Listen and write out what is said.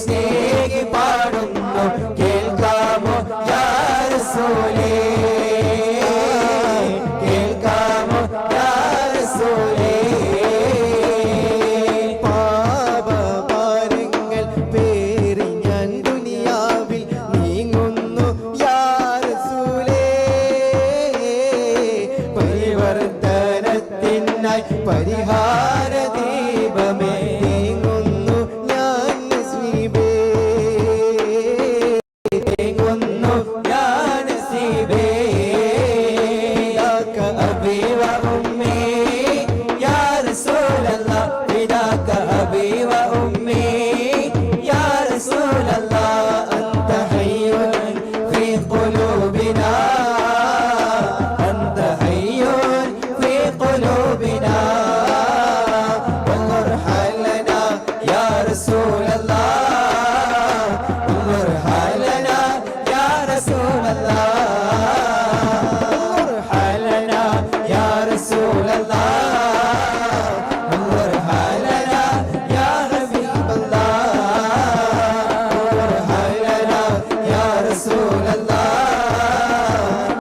സ്നേഹി പാടുന്നു കേൾക്കാമോ യാരസൂലേ? കേൾക്കാമോ യാരസൂലേ? പാപമാരങ്ങൾ പേറി ഞാൻ ദുനിയാവിൽ നീങ്ങുന്നു. യാരസൂലേ? പരിവർത്തനത്തിനായി പരിഹാര ദീപമേ. أمي يا رسول الله أنت حي في قلوبنا أنت حي في قلوبنا وانظر حالنا يا رسول الله